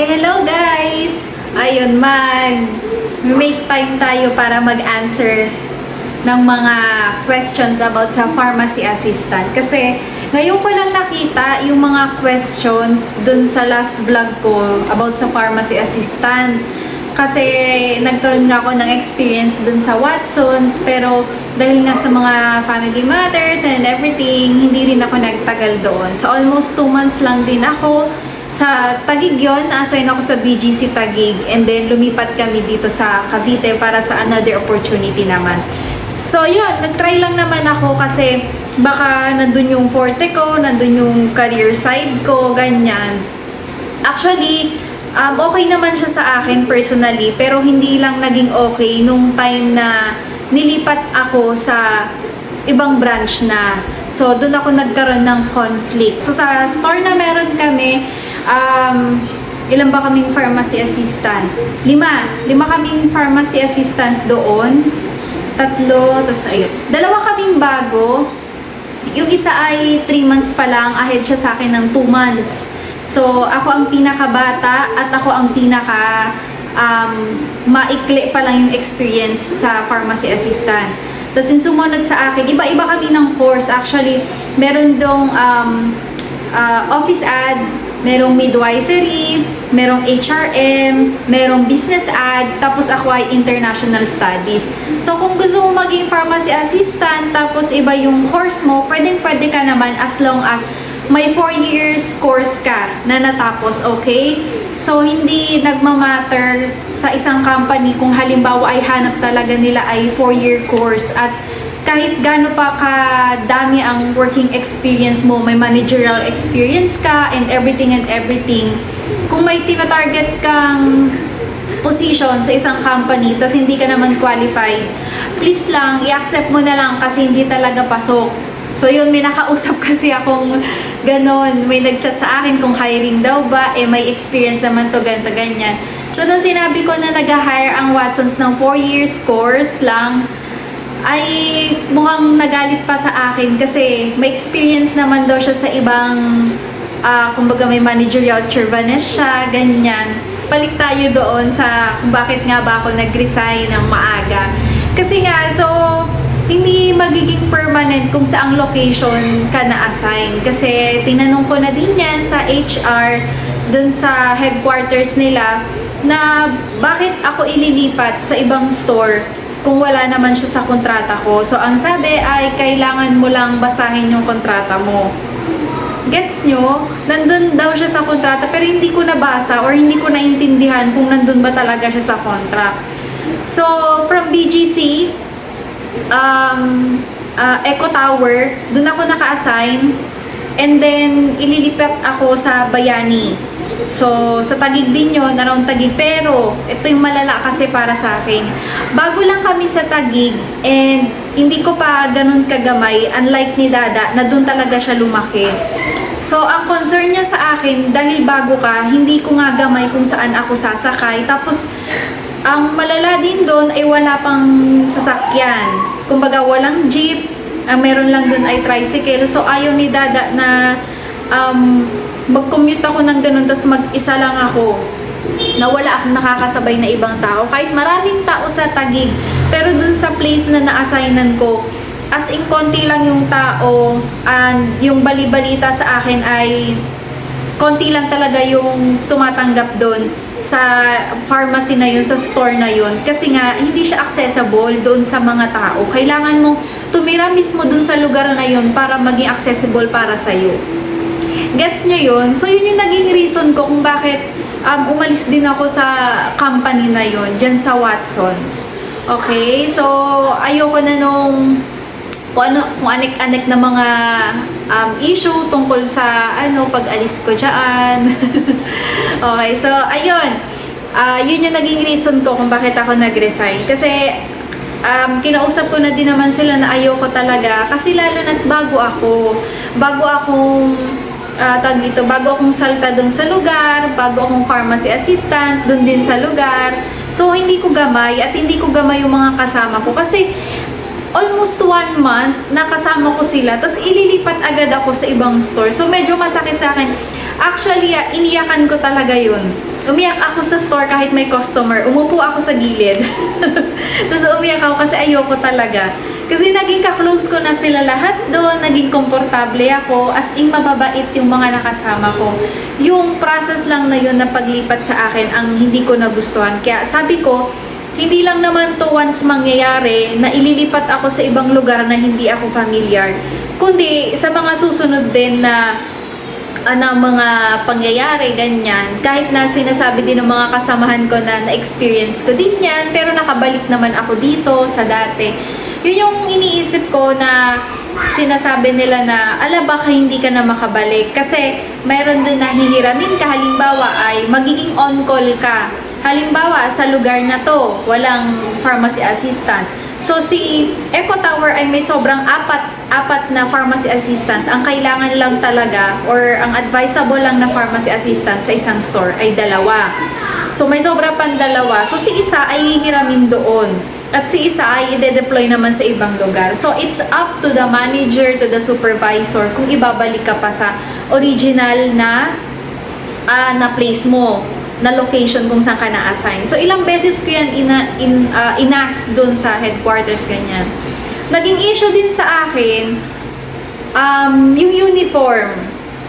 Okay, hello guys! Ayun, mag make time tayo para mag-answer ng mga questions about sa pharmacy assistant. Kasi ngayon ko lang nakita yung mga questions dun sa last vlog ko about sa pharmacy assistant. Kasi nagkaroon nga ako ng experience dun sa Watsons, pero dahil nga sa mga family matters and everything, hindi rin ako nagtagal doon. So almost 2 months lang din ako sa Tagig yon, assign ako sa BGC Tagig and then lumipat kami dito sa Cavite para sa another opportunity naman. So yun, nagtry lang naman ako kasi baka nandun yung forte ko, nandun yung career side ko, ganyan. Actually, um, okay naman siya sa akin personally, pero hindi lang naging okay nung time na nilipat ako sa ibang branch na. So, doon ako nagkaroon ng conflict. So, sa store na meron kami, um, ilan ba kaming pharmacy assistant? Lima. Lima kaming pharmacy assistant doon. Tatlo, tapos ayun. Dalawa kaming bago. Yung isa ay 3 months pa lang, ahead siya sa akin ng 2 months. So, ako ang pinakabata at ako ang pinaka um, maikli pa lang yung experience sa pharmacy assistant. Tapos yung sumunod sa akin, iba-iba kami ng course. Actually, meron dong um, uh, office ad, merong midwifery, merong HRM, merong business ad, tapos ako ay international studies. So kung gusto mo maging pharmacy assistant, tapos iba yung course mo, pwedeng pwede ka naman as long as may 4 years course ka na natapos, okay? So, hindi nagmamatter sa isang company kung halimbawa ay hanap talaga nila ay 4-year course at kahit gaano pa kadami ang working experience mo, may managerial experience ka and everything and everything. Kung may tinatarget kang position sa isang company tapos hindi ka naman qualified, please lang, i-accept mo na lang kasi hindi talaga pasok. So yun, may nakausap kasi akong ganon. May nagchat sa akin kung hiring daw ba, eh may experience naman to, ganito, ganyan. So nung sinabi ko na nag-hire ang Watsons ng 4 years course lang, ay mukhang nagalit pa sa akin kasi may experience naman daw siya sa ibang, ah, kumbaga may managerial chauvinist siya, ganyan. Balik tayo doon sa kung bakit nga ba ako nag-resign ng maaga. Kasi nga, so, hindi magiging permanent kung saang location ka na-assign. Kasi tinanong ko na din yan sa HR, dun sa headquarters nila, na bakit ako ililipat sa ibang store kung wala naman siya sa kontrata ko. So, ang sabi ay kailangan mo lang basahin yung kontrata mo. Gets nyo? Nandun daw siya sa kontrata pero hindi ko nabasa or hindi ko naintindihan kung nandun ba talaga siya sa contract. So, from BGC, um, uh, Echo Tower, dun ako naka-assign. And then, ililipat ako sa Bayani. So, sa Tagig din yun, around Tagig. Pero, ito yung malala kasi para sa akin. Bago lang kami sa Tagig and hindi ko pa ganun kagamay, unlike ni Dada, na dun talaga siya lumaki. So, ang concern niya sa akin, dahil bago ka, hindi ko nga gamay kung saan ako sasakay. Tapos, ang malala din doon ay wala pang sasakyan. Kumbaga, walang jeep. Ang meron lang doon ay tricycle. So, ayaw ni Dada na um, mag-commute ako ng ganun, tapos mag-isa lang ako na wala akong nakakasabay na ibang tao. Kahit maraming tao sa tagig, pero dun sa place na na-assignan ko, as in konti lang yung tao, and yung bali-balita sa akin ay konti lang talaga yung tumatanggap doon sa pharmacy na yun, sa store na yun. Kasi nga, hindi siya accessible doon sa mga tao. Kailangan mo tumira mismo doon sa lugar na yun para maging accessible para sa'yo. Gets nyo yun? So, yun yung naging reason ko kung bakit um, umalis din ako sa company na yun, dyan sa Watsons. Okay? So, ayoko na nung kung ano kung anik-anik na mga um, issue tungkol sa ano pag-alis ko diyan. okay, so ayun. Ah, yun yung naging reason ko kung bakit ako nag-resign kasi um, kinausap ko na din naman sila na ayoko talaga kasi lalo na't bago ako. Bago akong uh, tag dito, bago akong salta dun sa lugar, bago akong pharmacy assistant dun din sa lugar. So, hindi ko gamay at hindi ko gamay yung mga kasama ko kasi almost one month nakasama ko sila tapos ililipat agad ako sa ibang store. So, medyo masakit sa akin. Actually, ah, iniyakan ko talaga yun. umiyak ako sa store kahit may customer. Umupo ako sa gilid. Tapos umiyak ako kasi ayoko talaga. Kasi naging ka-close ko na sila lahat doon, naging komportable ako, as in mababait yung mga nakasama ko. Yung process lang na yun na paglipat sa akin ang hindi ko nagustuhan. Kaya sabi ko, hindi lang naman to once mangyayari na ililipat ako sa ibang lugar na hindi ako familiar. Kundi sa mga susunod din na ano mga pangyayari, ganyan. Kahit na sinasabi din ng mga kasamahan ko na na-experience ko din yan, pero nakabalik naman ako dito sa dati. Yun yung iniisip ko na sinasabi nila na, ala baka hindi ka na makabalik. Kasi mayroon din na hihiramin ka, halimbawa ay magiging on-call ka. Halimbawa, sa lugar na to, walang pharmacy assistant. So si Eco Tower ay may sobrang apat apat na pharmacy assistant. Ang kailangan lang talaga or ang advisable lang na pharmacy assistant sa isang store ay dalawa. So may sobra pang dalawa. So si isa ay hihiramin doon. At si isa ay ide-deploy naman sa ibang lugar. So it's up to the manager, to the supervisor kung ibabalik ka pa sa original na ah, na place mo na location kung saan ka na-assign. So, ilang beses ko yan ina, in, ah, inask dun sa headquarters, ganyan. Naging issue din sa akin, um, yung uniform.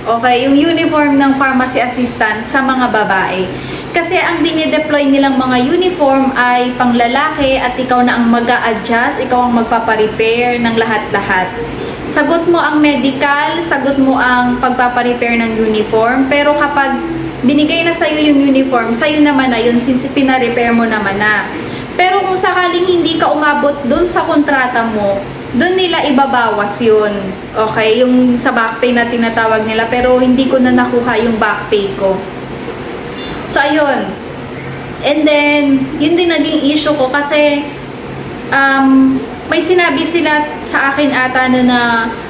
Okay, yung uniform ng pharmacy assistant sa mga babae. Kasi ang dinideploy nilang mga uniform ay panglalaki at ikaw na ang mag adjust ikaw ang magpaparepair ng lahat-lahat. Sagot mo ang medical, sagot mo ang pagpaparepair ng uniform, pero kapag binigay na sa'yo yung uniform, sa'yo naman na yun since pina-repair mo naman na. Pero kung sakaling hindi ka umabot doon sa kontrata mo, doon nila ibabawas yun. Okay? Yung sa back pay na tinatawag nila, pero hindi ko na nakuha yung back pay ko. So, ayun. And then, yun din naging issue ko kasi um, may sinabi sila sa akin ata na, na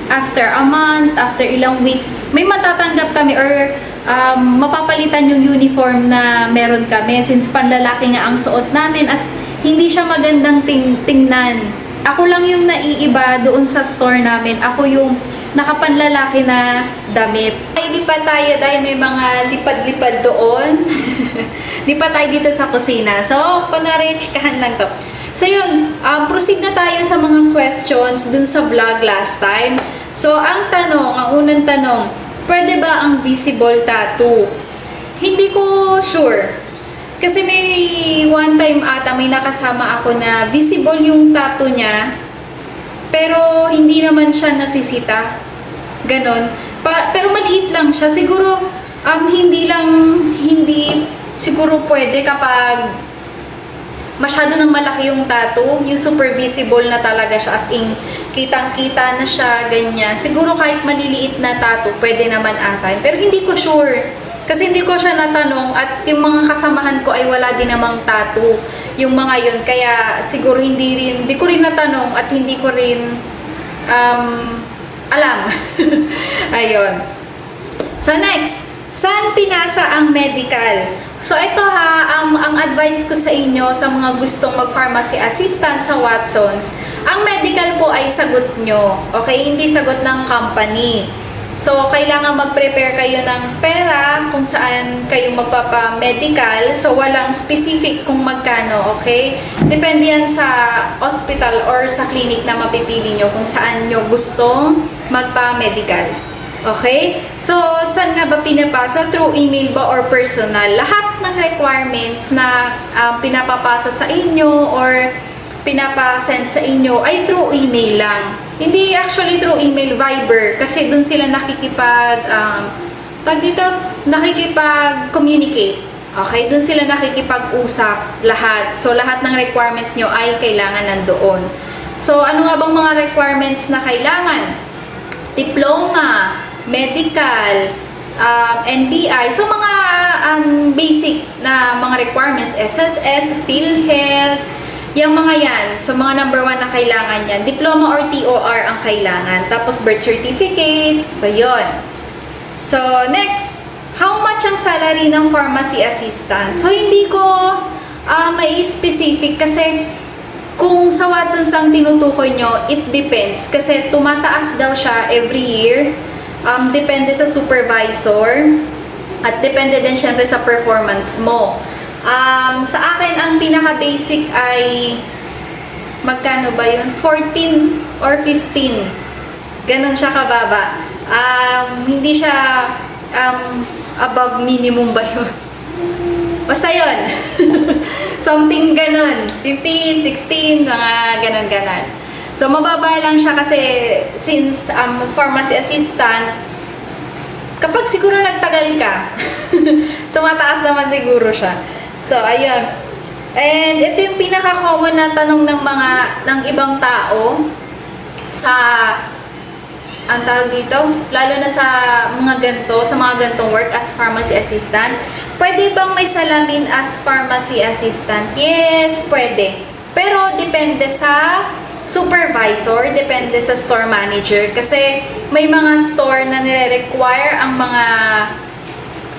after a month, after ilang weeks, may matatanggap kami or um, mapapalitan yung uniform na meron kami since panlalaki nga ang suot namin at hindi siya magandang ting tingnan. Ako lang yung naiiba doon sa store namin. Ako yung nakapanlalaki na damit. Ay, lipat tayo dahil may mga lipad-lipad doon. lipat tayo dito sa kusina. So, kunwari, chikahan lang to. So, yun. Um, proceed na tayo sa mga questions dun sa vlog last time. So, ang tanong, ang unang tanong, pwede ba ang visible tattoo? Hindi ko sure. Kasi may one time ata may nakasama ako na visible yung tattoo niya pero hindi naman siya nasisita. Ganon. Pa- pero maliit lang siya. Siguro um, hindi lang hindi siguro pwede kapag masyado nang malaki yung tattoo, yung super visible na talaga siya as in kitang-kita na siya, ganyan. Siguro kahit maliliit na tattoo, pwede naman ata. Pero hindi ko sure. Kasi hindi ko siya natanong at yung mga kasamahan ko ay wala din namang tattoo. Yung mga yun. Kaya siguro hindi rin, hindi ko rin natanong at hindi ko rin um, alam. Ayun. So next, saan pinasa ang medical? So ito ha, ang, ang advice ko sa inyo sa mga gustong mag-pharmacy assistant sa Watsons, ang medical po ay sagot nyo, okay? Hindi sagot ng company. So, kailangan mag-prepare kayo ng pera kung saan kayo magpapa-medical. So, walang specific kung magkano, okay? Depende yan sa hospital or sa clinic na mapipili nyo kung saan nyo gustong magpa-medical. Okay? So, saan nga ba pinapasa? Through email ba or personal? Lahat ng requirements na um, pinapapasa sa inyo or pinapasend sa inyo ay through email lang. Hindi actually through email, Viber, kasi dun sila nakikipag, um, tag dito, nakikipag-communicate. Okay, dun sila nakikipag-usap lahat. So, lahat ng requirements nyo ay kailangan nandoon. So, ano nga bang mga requirements na kailangan? Diploma, medical, um, NBI. So, mga um, basic na mga requirements, SSS, PhilHealth, yung mga yan, so mga number one na kailangan yan, diploma or TOR ang kailangan. Tapos birth certificate, so yon. So next, how much ang salary ng pharmacy assistant? So hindi ko uh, may specific kasi kung sa Watson's ang tinutukoy nyo, it depends. Kasi tumataas daw siya every year. Um, depende sa supervisor. At depende din syempre sa performance mo. Um, sa akin, ang pinaka-basic ay magkano ba yun? 14 or 15. Ganon siya kababa. Um, hindi siya um, above minimum ba yun? Basta yun. Something ganon. 15, 16, mga ganon-ganon. So, mababa lang siya kasi since um, pharmacy assistant, kapag siguro nagtagal ka, tumataas naman siguro siya. So, ayun. And ito yung pinaka-common na tanong ng mga, ng ibang tao sa, ang tawag dito, lalo na sa mga ganto, sa mga gantong work as pharmacy assistant. Pwede bang may salamin as pharmacy assistant? Yes, pwede. Pero depende sa supervisor, depende sa store manager. Kasi may mga store na nire-require ang mga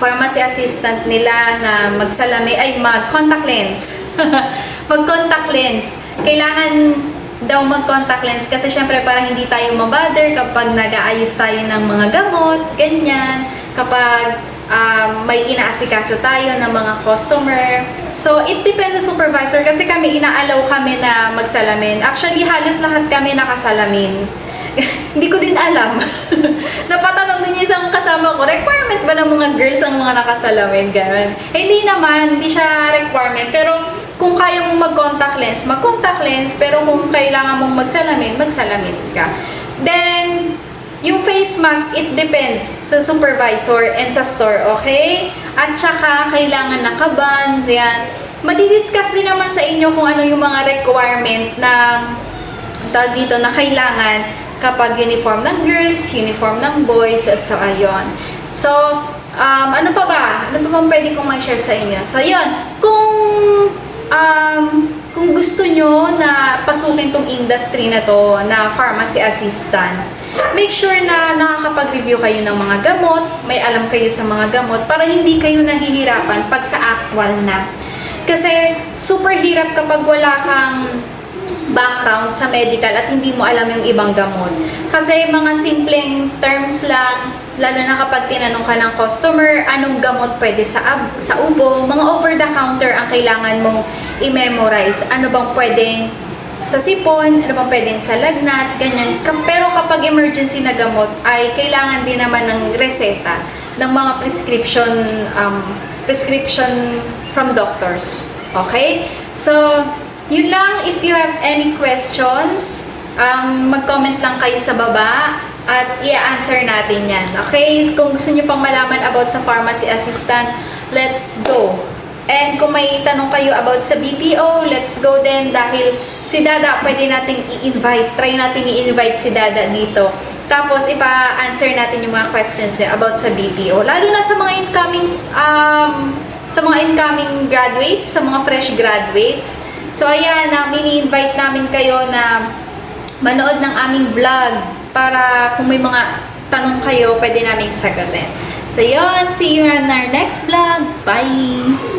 pharmacy assistant nila na magsalami, ay mag-contact lens. mag-contact lens. Kailangan daw mag-contact lens kasi syempre para hindi tayo mabother kapag nag-aayos tayo ng mga gamot, ganyan. Kapag um, may inaasikaso tayo ng mga customer. So, it depends sa supervisor kasi kami, inaalaw kami na magsalamin. Actually, halos lahat kami nakasalamin. Hindi ko din alam. Napatanong din yung isang kasama ko, requirement ba ng mga girls ang mga nakasalamin? Ganun. Eh, hindi naman, hindi siya requirement. Pero kung kaya mong mag-contact lens, mag-contact lens. Pero kung kailangan mong magsalamin, magsalamin ka. Then, yung face mask, it depends sa supervisor and sa store, okay? At saka, kailangan nakaban, yan. Madidiscuss din naman sa inyo kung ano yung mga requirement na tawag dito na kailangan kapag uniform ng girls, uniform ng boys, so ayun. So, um, ano pa ba? Ano pa bang pwede kong ma-share sa inyo? So, ayun. Kung um, kung gusto nyo na pasukin tong industry na to na pharmacy assistant, make sure na nakakapag-review kayo ng mga gamot, may alam kayo sa mga gamot para hindi kayo nahihirapan pag sa actual na. Kasi super hirap kapag wala kang background sa medical at hindi mo alam yung ibang gamot. Kasi mga simpleng terms lang, lalo na kapag tinanong ka ng customer, anong gamot pwede sa, sa ubo, mga over-the-counter ang kailangan mong i-memorize. Ano bang pwedeng sa sipon, ano bang pwedeng sa lagnat, ganyan. Pero kapag emergency na gamot, ay kailangan din naman ng reseta ng mga prescription um, prescription from doctors. Okay? So, yun lang. If you have any questions, um, mag-comment lang kayo sa baba at i-answer natin yan. Okay? Kung gusto nyo pang malaman about sa pharmacy assistant, let's go. And kung may tanong kayo about sa BPO, let's go din dahil si Dada pwede nating i-invite. Try natin i-invite si Dada dito. Tapos ipa-answer natin yung mga questions niya about sa BPO. Lalo na sa mga incoming um, sa mga incoming graduates, sa mga fresh graduates. So ayan, na mini-invite namin kayo na manood ng aming vlog para kung may mga tanong kayo, pwede naming sagutin. So yun, see you on our next vlog. Bye!